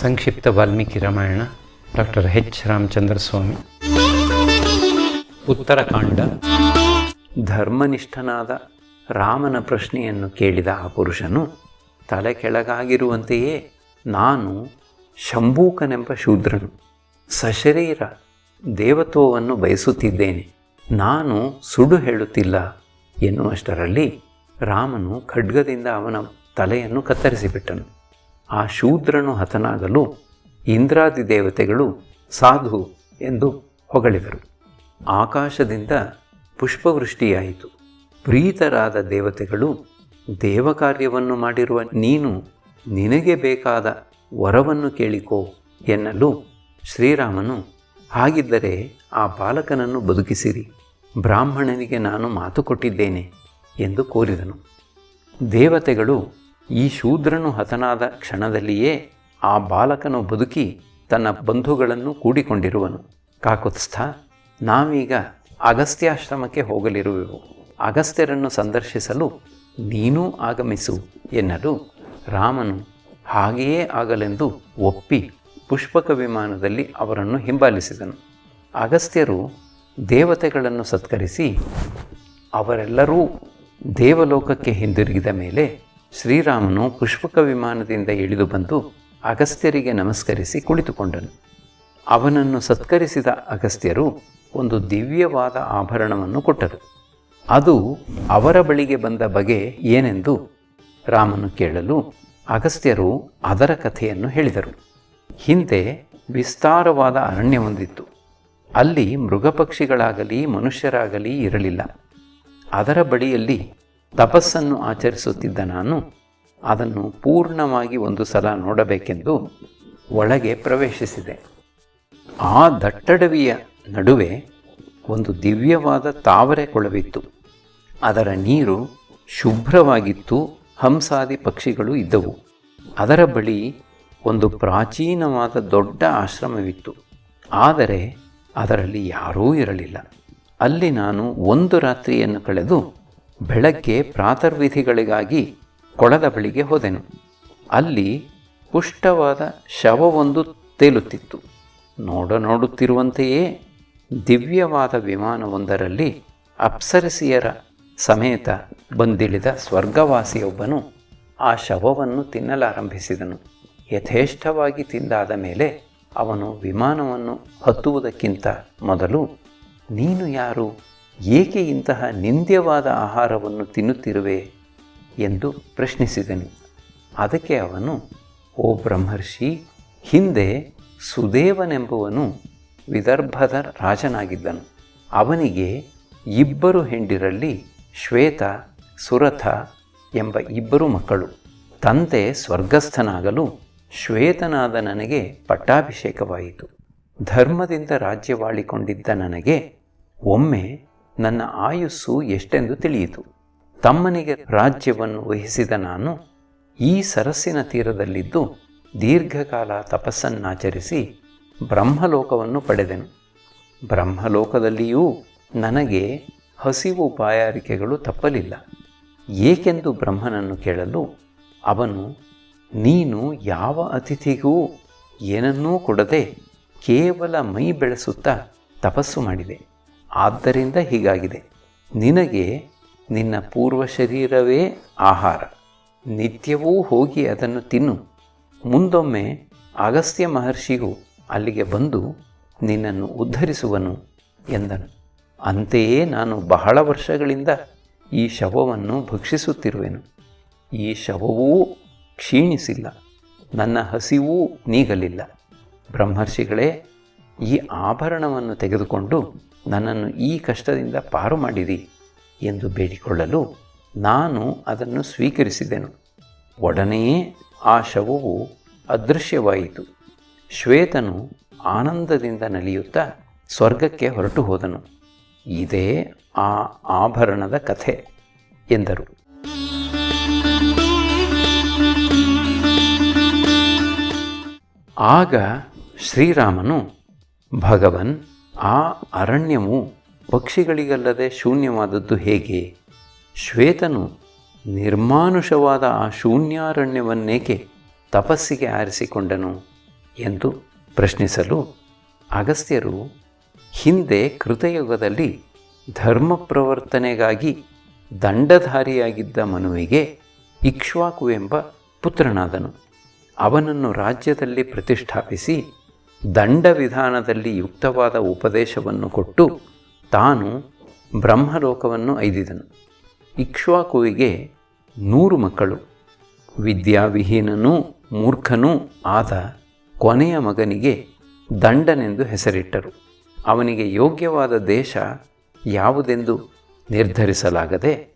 ಸಂಕ್ಷಿಪ್ತ Valmiki Ramayana doctor H Ramachandra ಸ್ವಾಮಿ ಉತ್ತರಕಾಂಡ. ಧರ್ಮನಿಷ್ಠನಾದ ರಾಮನ ಪ್ರಶ್ನೆಯನ್ನು ಕೇಳಿದ ಆ ಪುರುಷನು, ತಲೆ ಕೆಳಗಾಗಿರುವಂತೆಯೇ ನಾನು ಶಂಭೂಕನೆಂಬ ಶೂದ್ರನು, ಸಶರೀರ ದೇವತ್ವವನ್ನು ಬಯಸುತ್ತಿದ್ದೇನೆ, ನಾನು ಸುಡು ಹೇಳುತ್ತಿಲ್ಲ ಎನ್ನುವಷ್ಟರಲ್ಲಿ ರಾಮನು ಖಡ್ಗದಿಂದ ಅವನ ತಲೆಯನ್ನು ಕತ್ತರಿಸಿಬಿಟ್ಟನು. ಆ ಶೂದ್ರನು ಹತನಾಗಲು ಇಂದ್ರಾದಿ ದೇವತೆಗಳು ಸಾಧು ಎಂದು ಹೊಗಳಿದರು. ಆಕಾಶದಿಂದ ಪುಷ್ಪವೃಷ್ಟಿಯಾಯಿತು. ಪ್ರೀತರಾದ ದೇವತೆಗಳು ದೇವಕಾರ್ಯವನ್ನು ಮಾಡಿರುವ ನೀನು ನಿನಗೆ ಬೇಕಾದ ವರವನ್ನು ಕೇಳಿಕೋ ಎನ್ನಲು ಶ್ರೀರಾಮನು ಹಾಗಿದ್ದರೆ ಆ ಬಾಲಕನನ್ನು ಬದುಕಿಸಿರಿ. ಬ್ರಾಹ್ಮಣನಿಗೆ ನಾನು ಮಾತು ಕೊಟ್ಟಿದ್ದೇನೆ ಎಂದು ಕೋರಿದನು. ದೇವತೆಗಳು ಈ ಶೂದ್ರನು ಹತನಾದ ಕ್ಷಣದಲ್ಲಿಯೇ ಆ ಬಾಲಕನು ಬದುಕಿ ತನ್ನ ಬಂಧುಗಳನ್ನು ಕೂಡಿಕೊಂಡಿರುವನು. ಕಾಕುತ್ಸ್ಥ, ನಾವೀಗ ಅಗಸ್ತ್ಯಾಶ್ರಮಕ್ಕೆ ಹೋಗಲಿರುವೆವು. ಅಗಸ್ತ್ಯರನ್ನು ಸಂದರ್ಶಿಸಲು ನೀನೂ ಆಗಮಿಸು ಎನ್ನಲು ರಾಮನು ಹಾಗೆಯೇ ಆಗಲೆಂದು ಒಪ್ಪಿ ಪುಷ್ಪಕ ವಿಮಾನದಲ್ಲಿ ಅವರನ್ನು ಹಿಂಬಾಲಿಸಿದನು. ಅಗಸ್ತ್ಯರು ದೇವತೆಗಳನ್ನು ಸತ್ಕರಿಸಿ ಅವರೆಲ್ಲರೂ ದೇವಲೋಕಕ್ಕೆ ಹಿಂದಿರುಗಿದ ಮೇಲೆ ಶ್ರೀರಾಮನು ಪುಷ್ಪಕ ವಿಮಾನದಿಂದ ಇಳಿದು ಬಂದು ಅಗಸ್ತ್ಯರಿಗೆ ನಮಸ್ಕರಿಸಿ ಕುಳಿತುಕೊಂಡನು. ಅವನನ್ನು ಸತ್ಕರಿಸಿದ ಅಗಸ್ತ್ಯರು ಒಂದು ದಿವ್ಯವಾದ ಆಭರಣವನ್ನು ಕೊಟ್ಟರು. ಅದು ಅವರ ಬಳಿಗೆ ಬಂದ ಬಗೆ ಏನೆಂದು ರಾಮನು ಕೇಳಲು ಅಗಸ್ತ್ಯರು ಅದರ ಕಥೆಯನ್ನು ಹೇಳಿದರು. ಹಿಂದೆ ವಿಸ್ತಾರವಾದ ಅರಣ್ಯವೊಂದಿತ್ತು ಅಲ್ಲಿ ಮೃಗಪಕ್ಷಿಗಳಾಗಲಿ ಮನುಷ್ಯರಾಗಲಿ ಇರಲಿಲ್ಲ. ಅದರ ಬಳಿಯಲ್ಲಿ ತಪಸ್ಸನ್ನು ಆಚರಿಸುತ್ತಿದ್ದ ನಾನು ಅದನ್ನು ಪೂರ್ಣವಾಗಿ ಒಂದು ಸಲ ನೋಡಬೇಕೆಂದು ಒಳಗೆ ಪ್ರವೇಶಿಸಿದೆ. ಆ ದಟ್ಟಡವಿಯ ನಡುವೆ ಒಂದು ದಿವ್ಯವಾದ ತಾವರೆ ಕೊಳವಿತ್ತು. ಅದರ ನೀರು ಶುಭ್ರವಾಗಿತ್ತು, ಹಂಸಾದಿ ಪಕ್ಷಿಗಳು ಇದ್ದವು. ಅದರ ಬಳಿ ಒಂದು ಪ್ರಾಚೀನವಾದ ದೊಡ್ಡ ಆಶ್ರಮವಿತ್ತು. ಆದರೆ ಅದರಲ್ಲಿ ಯಾರೂ ಇರಲಿಲ್ಲ. ಅಲ್ಲಿ ನಾನು ಒಂದು ರಾತ್ರಿಯನ್ನು ಕಳೆದು ಬೆಳಗ್ಗೆ ಪ್ರಾತರ್ವಿಧಿಗಳಿಗಾಗಿ ಕೊಳದ ಬಳಿಗೆ ಹೋದೆನು. ಅಲ್ಲಿ ಪುಷ್ಟವಾದ ಶವವೊಂದು ತೇಲುತ್ತಿತ್ತು. ನೋಡ ನೋಡುತ್ತಿರುವಂತೆಯೇ ದಿವ್ಯವಾದ ವಿಮಾನವೊಂದರಲ್ಲಿ ಅಪ್ಸರಸಿಯರ ಸಮೇತ ಬಂದಿಳಿದ ಸ್ವರ್ಗವಾಸಿಯೊಬ್ಬನು ಆ ಶವವನ್ನು ತಿನ್ನಲಾರಂಭಿಸಿದನು. ಯಥೇಷ್ಟವಾಗಿ ತಿಂದಾದ ಮೇಲೆ ಅವನು ವಿಮಾನವನ್ನು ಹತ್ತುವುದಕ್ಕಿಂತ ಮೊದಲು, ನೀನು ಯಾರು? ಏಕೆ ಇಂತಹ ನಿಂದ್ಯವಾದ ಆಹಾರವನ್ನು ತಿನ್ನುತ್ತಿರುವೆ ಎಂದು ಪ್ರಶ್ನಿಸಿದನು. ಅದಕ್ಕೆ ಅವನು, ಓ ಬ್ರಹ್ಮರ್ಷಿ, ಹಿಂದೆ ಸುದೇವನೆಂಬುವನು ವಿದರ್ಭದ ರಾಜನಾಗಿದ್ದನು. ಅವನಿಗೆ ಇಬ್ಬರು ಹೆಂಡಿರಲ್ಲಿ ಶ್ವೇತ, ಸುರಥ ಎಂಬ ಇಬ್ಬರು ಮಕ್ಕಳು. ತಂದೆ ಸ್ವರ್ಗಸ್ಥನಾಗಲು ಶ್ವೇತನಾದ ನನಗೆ ಪಟ್ಟಾಭಿಷೇಕವಾಯಿತು. ಧರ್ಮದಿಂದ ರಾಜ್ಯವಾಳಿಕೊಂಡಿದ್ದ ನನಗೆ ಒಮ್ಮೆ ನನ್ನ ಆಯುಸ್ಸು ಎಷ್ಟೆಂದು ತಿಳಿಯಿತು. ತಮ್ಮನಿಗೆ ರಾಜ್ಯವನ್ನು ವಹಿಸಿದ ನಾನು ಈ ಸರಸ್ಸಿನ ತೀರದಲ್ಲಿದ್ದು ದೀರ್ಘಕಾಲ ತಪಸ್ಸನ್ನಾಚರಿಸಿ ಬ್ರಹ್ಮಲೋಕವನ್ನು ಪಡೆದೆನು. ಬ್ರಹ್ಮಲೋಕದಲ್ಲಿಯೂ ನನಗೆ ಹಸಿವು ಬಾಯಾರಿಕೆಗಳು ತಪ್ಪಲಿಲ್ಲ. ಏಕೆಂದು ಬ್ರಹ್ಮನನ್ನು ಕೇಳಲು ಅವನು, ನೀನು ಯಾವ ಅತಿಥಿಗೂ ಏನನ್ನೂ ಕೊಡದೆ ಕೇವಲ ಮೈ ಬೆಳೆಸುತ್ತಾ ತಪಸ್ಸು ಮಾಡಿದೆ. ಆದ್ದರಿಂದ ಹೀಗಾಗಿದೆ. ನಿನಗೆ ನಿನ್ನ ಪೂರ್ವ ಶರೀರವೇ ಆಹಾರ. ನಿತ್ಯವೂ ಹೋಗಿ ಅದನ್ನು ತಿನ್ನು. ಮುಂದೊಮ್ಮೆ ಅಗಸ್ತ್ಯ ಮಹರ್ಷಿಯು ಅಲ್ಲಿಗೆ ಬಂದು ನಿನ್ನನ್ನು ಉದ್ಧರಿಸುವನು ಎಂದನು. ಅಂತೆಯೇ ನಾನು ಬಹಳ ವರ್ಷಗಳಿಂದ ಈ ಶವವನ್ನು ಭಕ್ಷಿಸುತ್ತಿರುವೆನು. ಈ ಶವವೂ ಕ್ಷೀಣಿಸಿಲ್ಲ. ನನ್ನ ಹಸಿವೂ ನೀಗಲಿಲ್ಲ. ಬ್ರಹ್ಮರ್ಷಿಗಳೇ, ಈ ಆಭರಣವನ್ನು ತೆಗೆದುಕೊಂಡು ನನ್ನನ್ನು ಈ ಕಷ್ಟದಿಂದ ಪಾರು ಮಾಡಿರಿ ಎಂದು ಬೇಡಿಕೊಳ್ಳಲು ನಾನು ಅದನ್ನು ಸ್ವೀಕರಿಸಿದೆನು. ಒಡನೆಯೇ ಆ ಶವವು ಅದೃಶ್ಯವಾಯಿತು. ಶ್ವೇತನು ಆನಂದದಿಂದ ನಲಿಯುತ್ತಾ ಸ್ವರ್ಗಕ್ಕೆ ಹೊರಟು ಹೋದನು. ಇದೇ ಆ ಆಭರಣದ ಕಥೆ ಎಂದರು. ಆಗ ಶ್ರೀರಾಮನು ಭಗವನ್ ಆ ಅರಣ್ಯವು ಪಕ್ಷಿಗಳಿಗಲ್ಲದೆ ಶೂನ್ಯವಾದದ್ದು ಹೇಗೆ? ಶ್ವೇತನು ನಿರ್ಮಾನುಷವಾದ ಆ ಶೂನ್ಯಾರಣ್ಯವನ್ನೇಕೆ ತಪಸ್ಸಿಗೆ ಆರಿಸಿಕೊಂಡನು ಎಂದು ಪ್ರಶ್ನಿಸಲು ಅಗಸ್ತ್ಯರು ಹಿಂದೆ ಕೃತಯುಗದಲ್ಲಿ ಧರ್ಮ ಪ್ರವರ್ತನೆಗಾಗಿ ದಂಡಧಾರಿಯಾಗಿದ್ದ ಮನುವಿಗೆ ಇಕ್ಷ್ವಾಕು ಎಂಬ ಪುತ್ರನಾದನು. ಅವನನ್ನು ರಾಜ್ಯದಲ್ಲಿ ಪ್ರತಿಷ್ಠಾಪಿಸಿ ದಂಡ ವಿಧಾನದಲ್ಲಿ ಯುಕ್ತವಾದ ಉಪದೇಶವನ್ನು ಕೊಟ್ಟು ತಾನು ಬ್ರಹ್ಮಲೋಕವನ್ನು ಐದಿದನು. ಇಕ್ಷ್ವಾಕುವಿಗೆ ನೂರು ಮಕ್ಕಳು. ವಿದ್ಯಾವಿಹೀನನೂ ಮೂರ್ಖನೂ ಆದ ಕೊನೆಯ ಮಗನಿಗೆ ದಂಡನೆಂದು ಹೆಸರಿಟ್ಟರು. ಅವನಿಗೆ ಯೋಗ್ಯವಾದ ದೇಶ ಯಾವುದೆಂದು ನಿರ್ಧರಿಸಲಾಗದೆ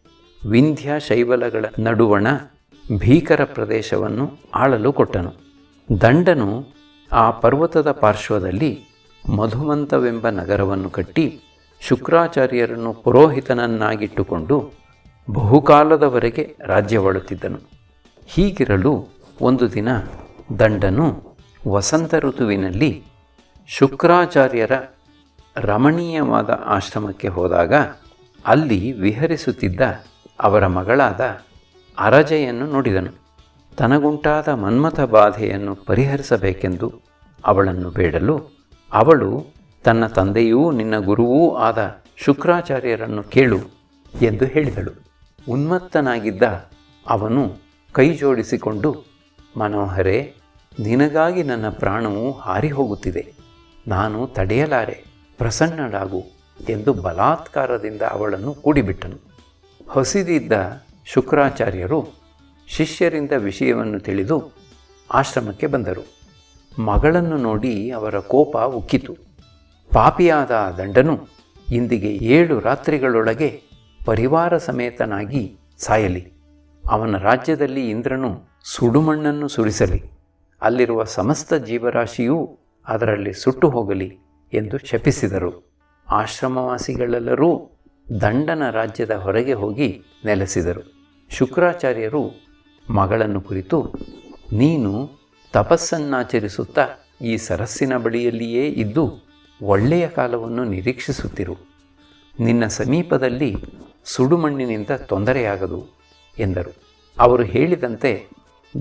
ವಿಂಧ್ಯ ಶೈವಲಗಳ ನಡುವಣ ಭೀಕರ ಪ್ರದೇಶವನ್ನು ಆಳಲು ಕೊಟ್ಟನು. ದಂಡನು ಆ ಪರ್ವತದ ಪಾರ್ಶ್ವದಲ್ಲಿ ಮಧುಮಂತವೆಂಬ ನಗರವನ್ನು ಕಟ್ಟಿ ಶುಕ್ರಾಚಾರ್ಯರನ್ನು ಪುರೋಹಿತನನ್ನಾಗಿಟ್ಟುಕೊಂಡು ಬಹುಕಾಲದವರೆಗೆ ರಾಜ್ಯವಾಳುತ್ತಿದ್ದನು ಹೀಗಿರಲು ಒಂದು ದಿನ ದಂಡನು ವಸಂತ ಋತುವಿನಲ್ಲಿ ಶುಕ್ರಾಚಾರ್ಯರ ರಮಣೀಯವಾದ ಆಶ್ರಮಕ್ಕೆ ಹೋದಾಗ ಅಲ್ಲಿ ವಿಹರಿಸುತ್ತಿದ್ದ ಅವರ ಮಗಳಾದ ಅರಜೆಯನ್ನು ನೋಡಿದನು. ತನಗುಂಟಾದ ಮನ್ಮಥ ಬಾಧೆಯನ್ನು ಪರಿಹರಿಸಬೇಕೆಂದು ಅವಳನ್ನು ಬೇಡಲು ಅವಳು ತನ್ನ ತಂದೆಯೂ ನಿನ್ನ ಗುರುವೂ ಆದ ಶುಕ್ರಾಚಾರ್ಯರನ್ನು ಕೇಳು ಎಂದು ಹೇಳಿದಳು. ಉನ್ಮತ್ತನಾಗಿದ್ದ ಅವನು ಕೈ ಜೋಡಿಸಿಕೊಂಡು, ಮನೋಹರೇ, ನಿನಗಾಗಿ ನನ್ನ ಪ್ರಾಣವು ಹಾರಿ ಹೋಗುತ್ತಿದೆ ನಾನು ತಡೆಯಲಾರೆ, ಪ್ರಸನ್ನಳಾಗು ಎಂದು ಬಲಾತ್ಕಾರದಿಂದ ಅವಳನ್ನು ಕೂಡಿಬಿಟ್ಟನು. ಹೊಸಿದಿದ್ದ ಶುಕ್ರಾಚಾರ್ಯರು ಶಿಷ್ಯರಿಂದ ವಿಷಯವನ್ನು ತಿಳಿದು ಆಶ್ರಮಕ್ಕೆ ಬಂದರು. ಮಗಳನ್ನು ನೋಡಿ ಅವರ ಕೋಪ ಉಕ್ಕಿತು. ಪಾಪಿಯಾದ ದಂಡನು ಇಂದಿಗೆ ಏಳು ರಾತ್ರಿಗಳೊಳಗೆ ಪರಿವಾರ ಸಮೇತನಾಗಿ ಸಾಯಲಿ. ಅವನ ರಾಜ್ಯದಲ್ಲಿ ಇಂದ್ರನು ಸುಡುಮಣ್ಣನ್ನು ಸುರಿಸಲಿ. ಅಲ್ಲಿರುವ ಸಮಸ್ತ ಜೀವರಾಶಿಯೂ ಅದರಲ್ಲಿ ಸುಟ್ಟು ಹೋಗಲಿ ಎಂದು ಶಪಿಸಿದರು. ಆಶ್ರಮವಾಸಿಗಳೆಲ್ಲರೂ ದಂಡನ ರಾಜ್ಯದ ಹೊರಗೆ ಹೋಗಿ ನೆಲೆಸಿದರು. ಶುಕ್ರಾಚಾರ್ಯರು ಮಗಳನ್ನು ಕುರಿತು, ನೀನು ತಪಸ್ಸನ್ನಾಚರಿಸುತ್ತಾ ಈ ಸರಸ್ಸಿನ ಬಳಿಯಲ್ಲಿಯೇ ಇದ್ದು ಒಳ್ಳೆಯ ಕಾಲವನ್ನು ನಿರೀಕ್ಷಿಸುತ್ತಿರು. ನಿನ್ನ ಸಮೀಪದಲ್ಲಿ ಸುಡುಮಣ್ಣಿನಿಂದ ತೊಂದರೆಯಾಗದು ಎಂದರು. ಅವರು ಹೇಳಿದಂತೆ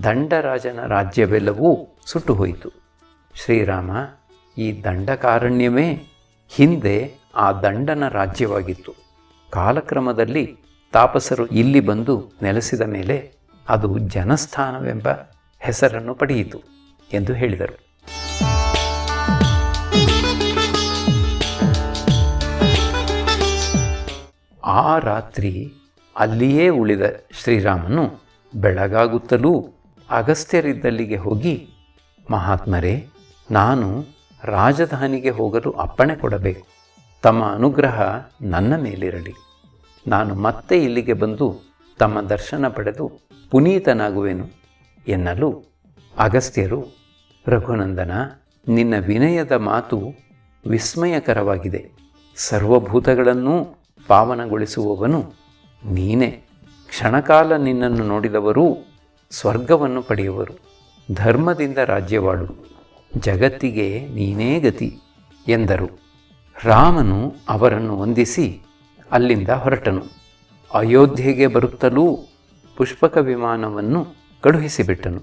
ದಂಡರಾಜನ ರಾಜ್ಯವೆಲ್ಲವೂ ಸುಟ್ಟು ಹೋಯಿತು ಶ್ರೀರಾಮ, ಈ ದಂಡಕಾರಣ್ಯವೇ ಹಿಂದೆ ಆ ದಂಡನ ರಾಜ್ಯವಾಗಿತ್ತು. ಕಾಲಕ್ರಮದಲ್ಲಿ ತಾಪಸರು ಇಲ್ಲಿ ಬಂದು ನೆಲೆಸಿದ ಮೇಲೆ ಅದು ಜನಸ್ಥಾನವೆಂಬ ಹೆಸರನ್ನು ಪಡೆಯಿತು ಎಂದು ಹೇಳಿದರು. ಆ ರಾತ್ರಿ ಅಲ್ಲಿಯೇ ಉಳಿದ ಶ್ರೀರಾಮನು ಬೆಳಗಾಗುತ್ತಲೂ ಅಗಸ್ತ್ಯರಿದ್ದಲ್ಲಿಗೆ ಹೋಗಿ, ಮಹಾತ್ಮರೇ, ನಾನು ರಾಜಧಾನಿಗೆ ಹೋಗಲು ಅಪ್ಪಣೆ ಕೊಡಬೇಕು. ತಮ್ಮ ಅನುಗ್ರಹ ನನ್ನ ಮೇಲಿರಲಿ. ನಾನು ಮತ್ತೆ ಇಲ್ಲಿಗೆ ಬಂದು ತಮ್ಮ ದರ್ಶನ ಪಡೆದು ಪುನೀತನಾಗುವೆನು ಎನ್ನಲು ಅಗಸ್ತ್ಯರು ರಘುನಂದನ, ನಿನ್ನ ವಿನಯದ ಮಾತು ವಿಸ್ಮಯಕರವಾಗಿದೆ. ಸರ್ವಭೂತಗಳನ್ನೂ ಪಾವನಗೊಳಿಸುವವನು ನೀನೇ. ಕ್ಷಣಕಾಲ ನಿನ್ನನ್ನು ನೋಡಿದವರೂ ಸ್ವರ್ಗವನ್ನು ಪಡೆಯುವರು. ಧರ್ಮದಿಂದ ರಾಜ್ಯವಾಳು ಜಗತ್ತಿಗೆ ನೀನೇ ಗತಿ ಎಂದರು. ರಾಮನು ಅವರನ್ನು ವಂದಿಸಿ ಅಲ್ಲಿಂದ ಹೊರಟನು. ಅಯೋಧ್ಯೆಗೆ ಬರುತ್ತಲೂ ಪುಷ್ಪಕ ವಿಮಾನವನ್ನು ಕಳುಹಿಸಿಬಿಟ್ಟನು.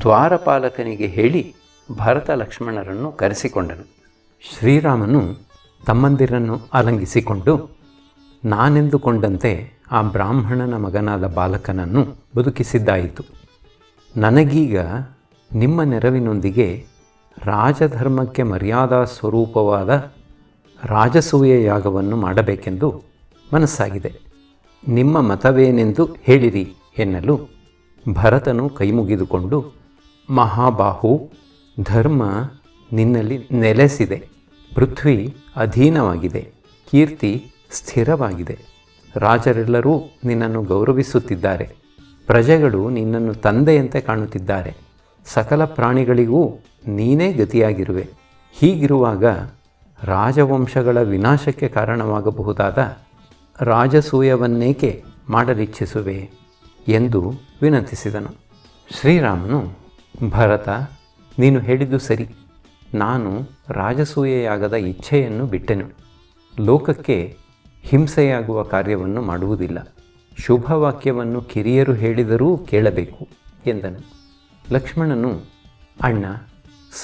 ದ್ವಾರಪಾಲಕನಿಗೆ ಹೇಳಿ ಭರತ ಲಕ್ಷ್ಮಣರನ್ನು ಕರೆಸಿಕೊಂಡನು. ಶ್ರೀರಾಮನು ತಮ್ಮಂದಿರನ್ನು ಅಲಂಗಿಸಿಕೊಂಡು, ನಾನೆಂದುಕೊಂಡಂತೆ ಆ ಬ್ರಾಹ್ಮಣನ ಮಗನಾದ ಬಾಲಕನನ್ನು ಬದುಕಿಸಿದ್ದಾಯಿತು. ನನಗೀಗ ನಿಮ್ಮ ನೆರವಿನೊಂದಿಗೆ ರಾಜಧರ್ಮಕ್ಕೆ ಮರ್ಯಾದಾ ಸ್ವರೂಪವಾದ ರಾಜಸೂಯ ಯಾಗವನ್ನು ಮಾಡಬೇಕೆಂದು ಮನಸ್ಸಾಗಿದೆ. ನಿಮ್ಮ ಮತವೇನೆಂದು ಹೇಳಿರಿ ಎನ್ನಲು ಭರತನು ಕೈಮುಗಿದುಕೊಂಡು, ಮಹಾಬಾಹು, ಧರ್ಮ ನಿನ್ನಲ್ಲಿ ನೆಲೆಸಿದೆ, ಪೃಥ್ವಿ ಅಧೀನವಾಗಿದೆ, ಕೀರ್ತಿ ಸ್ಥಿರವಾಗಿದೆ. ರಾಜರೆಲ್ಲರೂ ನಿನ್ನನ್ನು ಗೌರವಿಸುತ್ತಿದ್ದಾರೆ. ಪ್ರಜೆಗಳು ನಿನ್ನನ್ನು ತಂದೆಯಂತೆ ಕಾಣುತ್ತಿದ್ದಾರೆ. ಸಕಲ ಪ್ರಾಣಿಗಳಿಗೂ ನೀನೇ ಗತಿಯಾಗಿರುವೆ. ಹೀಗಿರುವಾಗ ರಾಜವಂಶಗಳ ವಿನಾಶಕ್ಕೆ ಕಾರಣವಾಗಬಹುದಾದ ರಾಜಸೂಯವನ್ನೇಕೆ ಮಾಡಲಿಚ್ಛಿಸುವೆ ಎಂದು ವಿನಂತಿಸಿದನು. ಶ್ರೀರಾಮನು, ಭರತ, ನೀನು ಹೇಳಿದ್ದು ಸರಿ. ನಾನು ರಾಜಸೂಯೆಯಾಗದ ಇಚ್ಛೆಯನ್ನು ಬಿಟ್ಟೆನು. ಲೋಕಕ್ಕೆ ಹಿಂಸೆಯಾಗುವ ಕಾರ್ಯವನ್ನು ಮಾಡುವುದಿಲ್ಲ. ಶುಭವಾಕ್ಯವನ್ನು ಕಿರಿಯರು ಹೇಳಿದರೂ ಕೇಳಬೇಕು ಎಂದನು. ಲಕ್ಷ್ಮಣನು, ಅಣ್ಣ,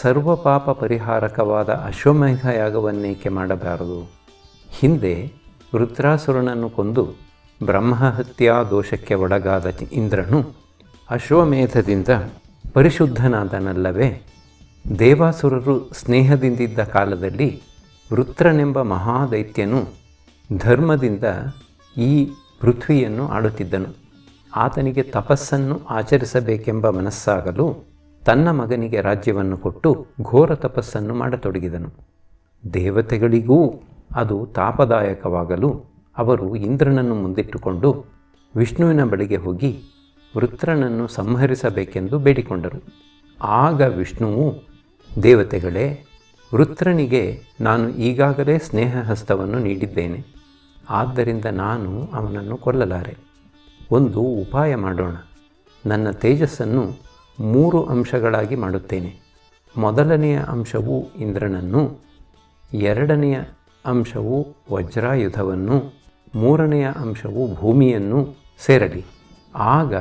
ಸರ್ವ ಪಾಪ ಪರಿಹಾರಕವಾದ ಅಶ್ವಮೇಧ ಯಾಗವನ್ನೇಕೆ ಮಾಡಬಾರದು? ಹಿಂದೆ ವೃತ್ರಾಸುರನನ್ನು ಕೊಂದು ಬ್ರಹ್ಮಹತ್ಯಾ ದೋಷಕ್ಕೆ ಒಳಗಾದ ಇಂದ್ರನು ಅಶ್ವಮೇಧದಿಂದ ಪರಿಶುದ್ಧನಾದನಲ್ಲವೇ, ದೇವಾಸುರರು ಸ್ನೇಹದಿಂದಿದ್ದ ಕಾಲದಲ್ಲಿ ವೃತ್ರನೆಂಬ ಮಹಾದೈತ್ಯನು ಧರ್ಮದಿಂದ ಈ ಪೃಥ್ವಿಯನ್ನು ಆಳುತ್ತಿದ್ದನು. ಆತನಿಗೆ ತಪಸ್ಸನ್ನು ಆಚರಿಸಬೇಕೆಂಬ ಮನಸ್ಸಾಗಲು ತನ್ನ ಮಗನಿಗೆ ರಾಜ್ಯವನ್ನು ಕೊಟ್ಟು ಘೋರ ತಪಸ್ಸನ್ನು ಮಾಡತೊಡಗಿದನು. ದೇವತೆಗಳಿಗೂ ಅದು ತಾಪದಾಯಕವಾಗಲು ಅವರು ಇಂದ್ರನನ್ನು ಮುಂದಿಟ್ಟುಕೊಂಡು ವಿಷ್ಣುವಿನ ಬಳಿಗೆ ಹೋಗಿ ವೃತ್ರನನ್ನು ಸಂಹರಿಸಬೇಕೆಂದು ಬೇಡಿಕೊಂಡರು. ಆಗ ವಿಷ್ಣುವು, ದೇವತೆಗಳೇ, ವೃತ್ರನಿಗೆ ನಾನು ಈಗಾಗಲೇ ಸ್ನೇಹಹಸ್ತವನ್ನು ನೀಡಿದ್ದೇನೆ. ಆದ್ದರಿಂದ ನಾನು ಅವನನ್ನು ಕೊಲ್ಲಲಾರೆ. ಒಂದು ಉಪಾಯ ಮಾಡೋಣ. ನನ್ನ ತೇಜಸ್ಸನ್ನು ಮೂರು ಅಂಶಗಳಾಗಿ ಮಾಡುತ್ತೇನೆ. ಮೊದಲನೆಯ ಅಂಶವು ಇಂದ್ರನನ್ನು, ಎರಡನೆಯ ಅಂಶವು ವಜ್ರಾಯುಧವನ್ನು, ಮೂರನೆಯ ಅಂಶವು ಭೂಮಿಯನ್ನು ಸೇರಲಿ. ಆಗ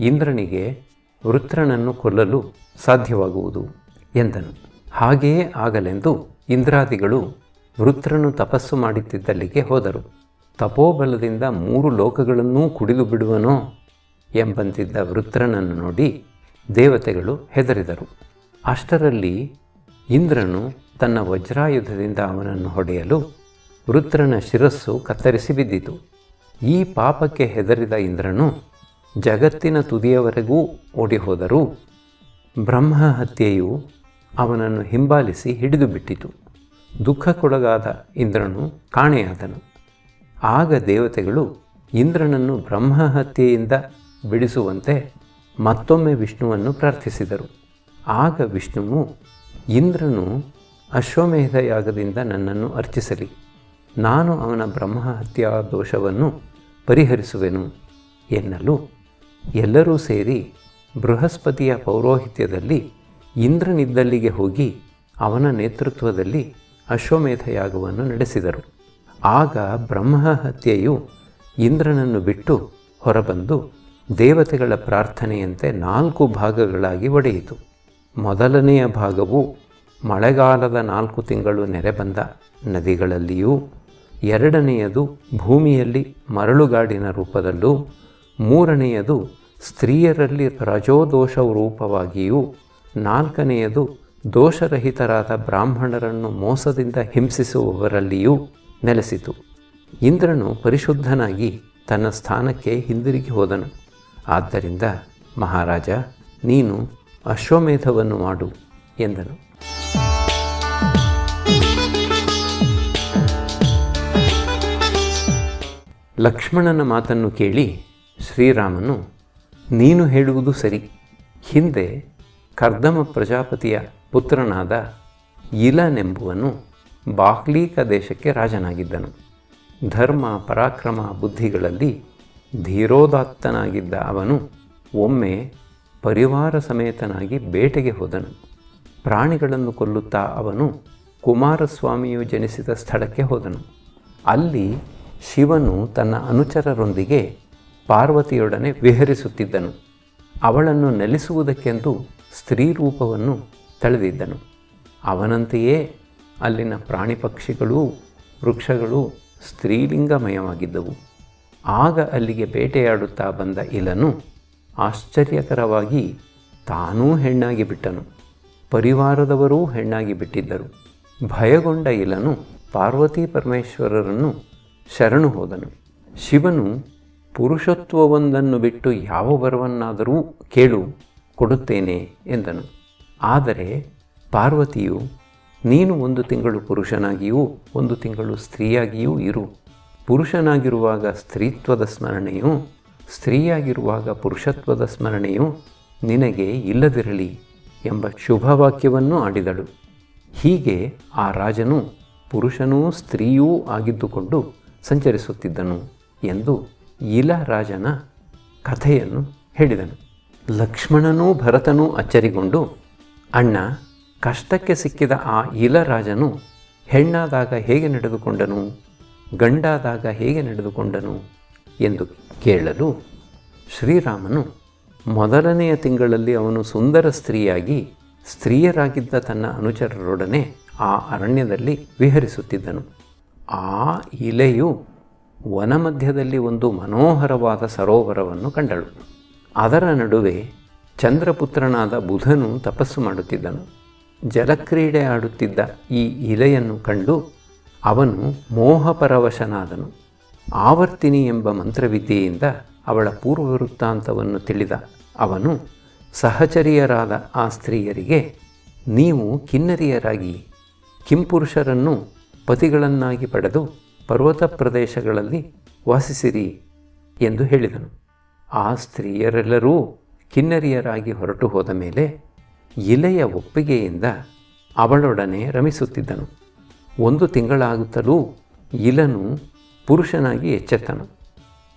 ಇಂದ್ರನಿಗೆ ವೃತ್ರನನ್ನು ಕೊಲ್ಲಲು ಸಾಧ್ಯವಾಗುವುದು ಎಂದನು. ಹಾಗೆಯೇ ಆಗಲೆಂದು ಇಂದ್ರಾದಿಗಳು ವೃತ್ರನು ತಪಸ್ಸು ಮಾಡುತ್ತಿದ್ದಲ್ಲಿಗೆ ಹೋದರು. ತಪೋಬಲದಿಂದ ಮೂರು ಲೋಕಗಳನ್ನೂ ಕುಡಿದು ಬಿಡುವನೋ ಎಂಬಂತಿದ್ದ ವೃತ್ರನನ್ನು ನೋಡಿ ದೇವತೆಗಳು ಹೆದರಿದರು. ಅಷ್ಟರಲ್ಲಿ ಇಂದ್ರನು ತನ್ನ ವಜ್ರಾಯುಧದಿಂದ ಅವನನ್ನು ಹೊಡೆಯಲು ವೃತ್ರನ ಶಿರಸ್ಸು ಕತ್ತರಿಸಿ ಬಿದ್ದಿತು. ಈ ಪಾಪಕ್ಕೆ ಹೆದರಿದ ಇಂದ್ರನು ಜಗತ್ತಿನ ತುದಿಯವರೆಗೂ ಓಡಿಹೋದರೂ ಬ್ರಹ್ಮ ಹತ್ಯೆಯು ಅವನನ್ನು ಹಿಂಬಾಲಿಸಿ ಹಿಡಿದು ಬಿಟ್ಟಿತು ದುಃಖಕ್ಕೊಳಗಾದ ಇಂದ್ರನು ಕಾಣೆಯಾದನು. ಆಗ ದೇವತೆಗಳು ಇಂದ್ರನನ್ನು ಬ್ರಹ್ಮ ಹತ್ಯೆಯಿಂದ ಬಿಡಿಸುವಂತೆ ಮತ್ತೊಮ್ಮೆ ವಿಷ್ಣುವನ್ನು ಪ್ರಾರ್ಥಿಸಿದರು. ಆಗ ವಿಷ್ಣುವು ಇಂದ್ರನು ಅಶ್ವಮೇಧ ಯಾಗದಿಂದ ನನ್ನನ್ನು ಅರ್ಚಿಸಲಿ. ನಾನು ಅವನ ಬ್ರಹ್ಮಹತ್ಯಾ ದೋಷವನ್ನು ಪರಿಹರಿಸುವೆನು ಎನ್ನಲು ಎಲ್ಲರೂ ಸೇರಿ ಬೃಹಸ್ಪತಿಯ ಪೌರೋಹಿತ್ಯದಲ್ಲಿ ಇಂದ್ರನಿದ್ದಲ್ಲಿಗೆ ಹೋಗಿ ಅವನ ನೇತೃತ್ವದಲ್ಲಿ ಅಶ್ವಮೇಧ ಯಾಗವನ್ನು ನಡೆಸಿದರು. ಆಗ ಬ್ರಹ್ಮಹತ್ಯೆಯು ಇಂದ್ರನನ್ನು ಬಿಟ್ಟು ಹೊರಬಂದು ದೇವತೆಗಳ ಪ್ರಾರ್ಥನೆಯಂತೆ ನಾಲ್ಕು ಭಾಗಗಳಾಗಿ ಒಡೆಯಿತು. ಮೊದಲನೆಯ ಭಾಗವು ಮಳೆಗಾಲದ ನಾಲ್ಕು ತಿಂಗಳು ನೆರೆ ಬಂದ ನದಿಗಳಲ್ಲಿಯೂ ಎರಡನೆಯದು ಭೂಮಿಯಲ್ಲಿ ಮರಳುಗಾಡಿನ ರೂಪದಲ್ಲೂ ಮೂರನೆಯದು ಸ್ತ್ರೀಯರಲ್ಲಿ ರಜೋದೋಷ ರೂಪವಾಗಿಯೂ ನಾಲ್ಕನೆಯದು ದೋಷರಹಿತರಾದ ಬ್ರಾಹ್ಮಣರನ್ನು ಮೋಸದಿಂದ ಹಿಂಸಿಸುವವರಲ್ಲಿಯೂ ನೆಲೆಸಿತು. ಇಂದ್ರನು ಪರಿಶುದ್ಧನಾಗಿ ತನ್ನ ಸ್ಥಾನಕ್ಕೆ ಹಿಂದಿರುಗಿ ಹೋದನು. ಆದ್ದರಿಂದ ಮಹಾರಾಜ, ನೀನು ಅಶ್ವಮೇಧವನ್ನು ಮಾಡು ಎಂದನು. ಲಕ್ಷ್ಮಣನ ಮಾತನ್ನು ಕೇಳಿ ಶ್ರೀರಾಮನು, ನೀನು ಹೇಳುವುದು ಸರಿ. ಹಿಂದೆ ಕರ್ದಮ ಪ್ರಜಾಪತಿಯ ಪುತ್ರನಾದ ಇಲನೆಂಬುವನು ಬಾಹ್ಲೀಕ ದೇಶಕ್ಕೆ ರಾಜನಾಗಿದ್ದನು. ಧರ್ಮ, ಪರಾಕ್ರಮ, ಬುದ್ಧಿಗಳಲ್ಲಿ ಧೀರೋದಾತ್ತನಾಗಿದ್ದ ಅವನು ಒಮ್ಮೆ ಪರಿವಾರ ಸಮೇತನಾಗಿ ಬೇಟೆಗೆ ಹೋದನು. ಪ್ರಾಣಿಗಳನ್ನು ಕೊಲ್ಲುತ್ತಾ ಅವನು ಕುಮಾರಸ್ವಾಮಿಯು ಜನಿಸಿದ ಸ್ಥಳಕ್ಕೆ ಹೋದನು. ಅಲ್ಲಿ ಶಿವನು ತನ್ನ ಅನುಚರರೊಂದಿಗೆ ಪಾರ್ವತಿಯೊಡನೆ ವಿಹರಿಸುತ್ತಿದ್ದನು. ಅವಳನ್ನು ನೆಲೆಸುವುದಕ್ಕೆಂದು ಸ್ತ್ರೀ ರೂಪವನ್ನು ತಳೆದಿದ್ದನು. ಅವನಂತೆಯೇ ಅಲ್ಲಿನ ಪ್ರಾಣಿ ಪಕ್ಷಿಗಳೂ ವೃಕ್ಷಗಳು ಸ್ತ್ರೀಲಿಂಗಮಯವಾಗಿದ್ದವು. ಆಗ ಅಲ್ಲಿಗೆ ಬೇಟೆಯಾಡುತ್ತಾ ಬಂದ ಇಲನು ಆಶ್ಚರ್ಯಕರವಾಗಿ ತಾನೂ ಹೆಣ್ಣಾಗಿ ಬಿಟ್ಟನು. ಪರಿವಾರದವರೂ ಹೆಣ್ಣಾಗಿ ಬಿಟ್ಟಿದ್ದರು. ಭಯಗೊಂಡ ಇಲನು ಪಾರ್ವತಿ ಪರಮೇಶ್ವರರನ್ನು ಶರಣು ಹೋದನು. ಶಿವನು ಪುರುಷತ್ವವೊಂದನ್ನು ಬಿಟ್ಟು ಯಾವ ವರವನ್ನಾದರೂ ಕೇಳು, ಕೊಡುತ್ತೇನೆ ಎಂದನು. ಆದರೆ ಪಾರ್ವತಿಯು, ನೀನು ಒಂದು ತಿಂಗಳು ಪುರುಷನಾಗಿಯೂ ಒಂದು ತಿಂಗಳು ಸ್ತ್ರೀಯಾಗಿಯೂ ಇರು. ಪುರುಷನಾಗಿರುವಾಗ ಸ್ತ್ರೀತ್ವದ ಸ್ಮರಣೆಯು, ಸ್ತ್ರೀಯಾಗಿರುವಾಗ ಪುರುಷತ್ವದ ಸ್ಮರಣೆಯು ನಿನಗೆ ಇಲ್ಲದಿರಲಿ ಎಂಬ ಶುಭವಾಕ್ಯವನ್ನು ಆಡಿದಳು. ಹೀಗೆ ಆ ರಾಜನು ಪುರುಷನೂ ಸ್ತ್ರೀಯೂ ಆಗಿದ್ದುಕೊಂಡು ಸಂಚರಿಸುತ್ತಿದ್ದನು ಎಂದು ಇಲರಾಜನ ಕಥೆಯನ್ನು ಹೇಳಿದನು. ಲಕ್ಷ್ಮಣನೂ ಭರತನೂ ಅಚ್ಚರಿಗೊಂಡು, ಅಣ್ಣ, ಕಷ್ಟಕ್ಕೆ ಸಿಕ್ಕಿದ ಆ ಇಲರಾಜನು ಹೆಣ್ಣಾದಾಗ ಹೇಗೆ ನಡೆದುಕೊಂಡನು? ಗಂಡಾದಾಗ ಹೇಗೆ ನಡೆದುಕೊಂಡನು? ಎಂದು ಕೇಳಲು ಶ್ರೀರಾಮನು ಮೊದಲನೆಯ ತಿಂಗಳಲ್ಲಿ ಅವನು ಸುಂದರ ಸ್ತ್ರೀಯಾಗಿ ಸ್ತ್ರೀಯರಾಗಿದ್ದ ತನ್ನ ಅನುಚರರೊಡನೆ ಆ ಅರಣ್ಯದಲ್ಲಿ ವಿಹರಿಸುತ್ತಿದ್ದನು. ಆ ಇಲೆಯು ವನಮಧ್ಯದಲ್ಲಿ ಒಂದು ಮನೋಹರವಾದ ಸರೋವರವನ್ನು ಕಂಡಳು. ಅದರ ನಡುವೆ ಚಂದ್ರಪುತ್ರನಾದ ಬುಧನು ತಪಸ್ಸು ಮಾಡುತ್ತಿದ್ದನು. ಜಲಕ್ರೀಡೆ ಆಡುತ್ತಿದ್ದ ಈ ಇಲೆಯನ್ನು ಕಂಡು ಅವನು ಮೋಹಪರವಶನಾದನು. ಆವರ್ತಿನಿ ಎಂಬ ಮಂತ್ರವಿದ್ಯೆಯಿಂದ ಅವಳ ಪೂರ್ವವೃತ್ತಾಂತವನ್ನು ತಿಳಿದ ಅವನು ಸಹಚರಿಯರಾದ ಆ ಸ್ತ್ರೀಯರಿಗೆ, ನೀವು ಕಿನ್ನರಿಯರಾಗಿ, ಕಿಂಪುರುಷರನ್ನು ಪತಿಗಳನ್ನಾಗಿ ಪಡೆದು ಪರ್ವತ ಪ್ರದೇಶಗಳಲ್ಲಿ ವಾಸಿಸಿರಿ ಎಂದು ಹೇಳಿದನು. ಆ ಸ್ತ್ರೀಯರೆಲ್ಲರೂ ಕಿನ್ನರಿಯರಾಗಿ ಹೊರಟು ಹೋದ ಮೇಲೆ ಇಲೆಯ ಒಪ್ಪಿಗೆಯಿಂದ ಅವಳೊಡನೆ ರಮಿಸುತ್ತಿದ್ದನು. ಒಂದು ತಿಂಗಳಾಗುತ್ತಲೂ ಇಲನು ಪುರುಷನಾಗಿ ಎಚ್ಚೆತ್ತನು.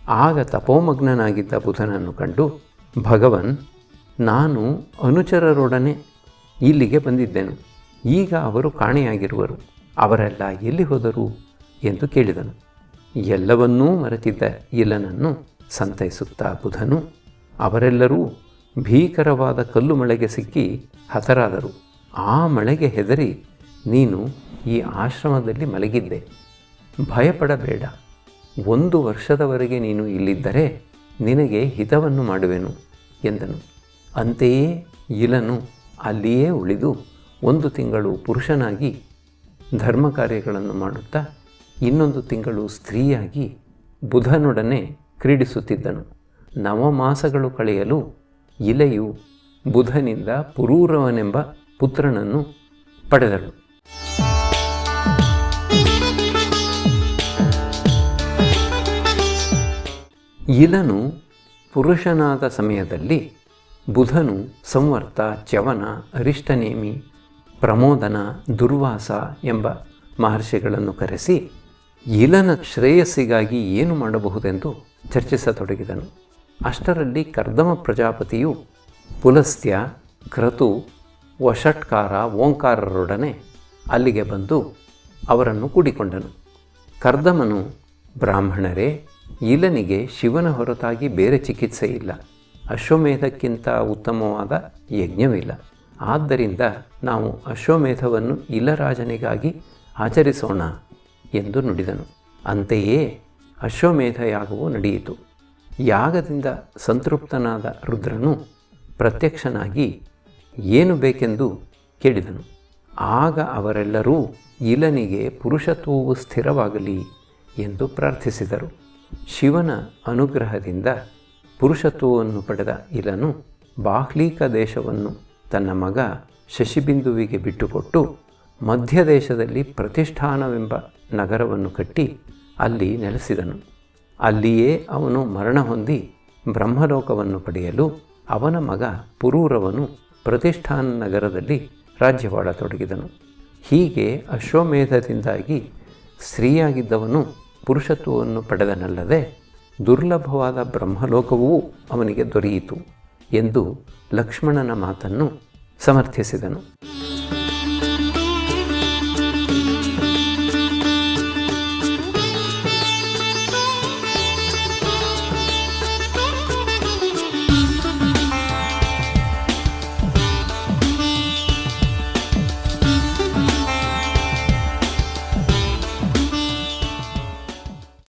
ಆಗ ತಪೋಮಗ್ನನಾಗಿದ್ದ ಬುಧನನ್ನು ಕಂಡು, ಭಗವನ್, ನಾನು ಅನುಚರರೊಡನೆ ಇಲ್ಲಿಗೆ ಬಂದಿದ್ದೆನು. ಈಗ ಅವರು ಕಾಣೆಯಾಗಿರುವರು. ಅವರೆಲ್ಲ ಎಲ್ಲಿ ಹೋದರು ಎಂದು ಕೇಳಿದನು. ಎಲ್ಲವನ್ನೂ ಮರೆತಿದ್ದ ಇಲನನ್ನು ಸಂತೈಸುತ್ತಾ ಬುಧನು, ಅವರೆಲ್ಲರೂ ಭೀಕರವಾದ ಕಲ್ಲು ಮಳೆಗೆ ಸಿಕ್ಕಿ ಹತರಾದರು. ಆ ಮಳೆಗೆ ಹೆದರಿ ನೀನು ಈ ಆಶ್ರಮದಲ್ಲಿ ಮಲಗಿದ್ದೆ. ಭಯಪಡಬೇಡ. ಒಂದು ವರ್ಷದವರೆಗೆ ನೀನು ಇಲ್ಲಿದ್ದರೆ ನಿನಗೆ ಹಿತವನ್ನು ಮಾಡುವೆನು ಎಂದನು. ಅಂತೆಯೇ ಇಲನು ಅಲ್ಲಿಯೇ ಉಳಿದು ಒಂದು ತಿಂಗಳು ಪುರುಷನಾಗಿ ಧರ್ಮ ಕಾರ್ಯಗಳನ್ನು ಮಾಡುತ್ತಾ ಇನ್ನೊಂದು ತಿಂಗಳು ಸ್ತ್ರೀಯಾಗಿ ಬುಧನೊಡನೆ ಕ್ರೀಡಿಸುತ್ತಿದ್ದನು. ನವಮಾಸಗಳು ಕಳೆಯಲು ಇಲೆಯು ಬುಧನಿಂದ ಪುರೂರವನೆಂಬ ಪುತ್ರನನ್ನು ಪಡೆದಳು. ಇಲನು ಪುರುಷನಾದ ಸಮಯದಲ್ಲಿ ಬುಧನು ಸಂವರ್ತ, ಚ್ಯವನ, ಅರಿಷ್ಟನೇಮಿ ಪ್ರಮೋದನ ದುರ್ವಾಸ ಎಂಬ ಮಹರ್ಷಿಗಳನ್ನು ಕರೆಸಿ ಇಲನ ಶ್ರೇಯಸ್ಸಿಗಾಗಿ ಏನು ಮಾಡಬಹುದೆಂದು ಚರ್ಚಿಸತೊಡಗಿದನು. ಅಷ್ಟರಲ್ಲಿ ಕರ್ದಮ ಪ್ರಜಾಪತಿಯು ಪುಲಸ್ತ್ಯ, ಕ್ರತು, ವಷಟ್ಕಾರ, ಓಂಕಾರರೊಡನೆ ಅಲ್ಲಿಗೆ ಬಂದು ಅವರನ್ನು ಕೂಡಿಕೊಂಡನು. ಕರ್ದಮನು ಬ್ರಾಹ್ಮಣರೇ, ಇಲನಿಗೆ ಶಿವನ ಹೊರತಾಗಿ ಬೇರೆ ಚಿಕಿತ್ಸೆ ಇಲ್ಲ ಅಶ್ವಮೇಧಕ್ಕಿಂತ ಉತ್ತಮವಾದ ಯಜ್ಞವಿಲ್ಲ. ಆದ್ದರಿಂದ ನಾವು ಅಶ್ವಮೇಧವನ್ನು ಇಲರಾಜನಿಗಾಗಿ ಆಚರಿಸೋಣ ಎಂದು ನುಡಿದನು. ಅಂತೆಯೇ ಅಶ್ವಮೇಧ ಯಾಗವು ನಡೆಯಿತು. ಯಾಗದಿಂದ ಸಂತೃಪ್ತನಾದ ರುದ್ರನು ಪ್ರತ್ಯಕ್ಷನಾಗಿ ಏನು ಬೇಕೆಂದು ಕೇಳಿದನು. ಆಗ ಅವರೆಲ್ಲರೂ ಇಲನಿಗೆ ಪುರುಷತ್ವವು ಸ್ಥಿರವಾಗಲಿ ಎಂದು ಪ್ರಾರ್ಥಿಸಿದರು. ಶಿವನ ಅನುಗ್ರಹದಿಂದ ಪುರುಷತ್ವವನ್ನು ಪಡೆದ ಇಲನು ಬಾಹ್ಲೀಕ ದೇಶವನ್ನು ತನ್ನ ಮಗ ಶಶಿಬಿಂದುವಿಗೆ ಬಿಟ್ಟುಕೊಟ್ಟು ಮಧ್ಯದೇಶದಲ್ಲಿ ಪ್ರತಿಷ್ಠಾನವೆಂಬ ನಗರವನ್ನು ಕಟ್ಟಿ ಅಲ್ಲಿ ನೆಲೆಸಿದನು. ಅಲ್ಲಿಯೇ ಅವನು ಮರಣ ಹೊಂದಿ ಬ್ರಹ್ಮಲೋಕವನ್ನು ಪಡೆಯಲು ಅವನ ಮಗ ಪುರೂರವನು ಪ್ರತಿಷ್ಠಾನ ನಗರದಲ್ಲಿ ರಾಜ್ಯವಾಡತೊಡಗಿದನು ಹೀಗೆ ಅಶ್ವಮೇಧದಿಂದಾಗಿ ಸ್ತ್ರೀಯಾಗಿದ್ದವನು ಪುರುಷತ್ವವನ್ನು ಪಡೆದನಲ್ಲದೆ ದುರ್ಲಭವಾದ ಬ್ರಹ್ಮಲೋಕವೂ ಅವನಿಗೆ ದೊರೆಯಿತು ಎಂದು ಲಕ್ಷ್ಮಣನ ಮಾತನ್ನು ಸಮರ್ಥಿಸಿದನು.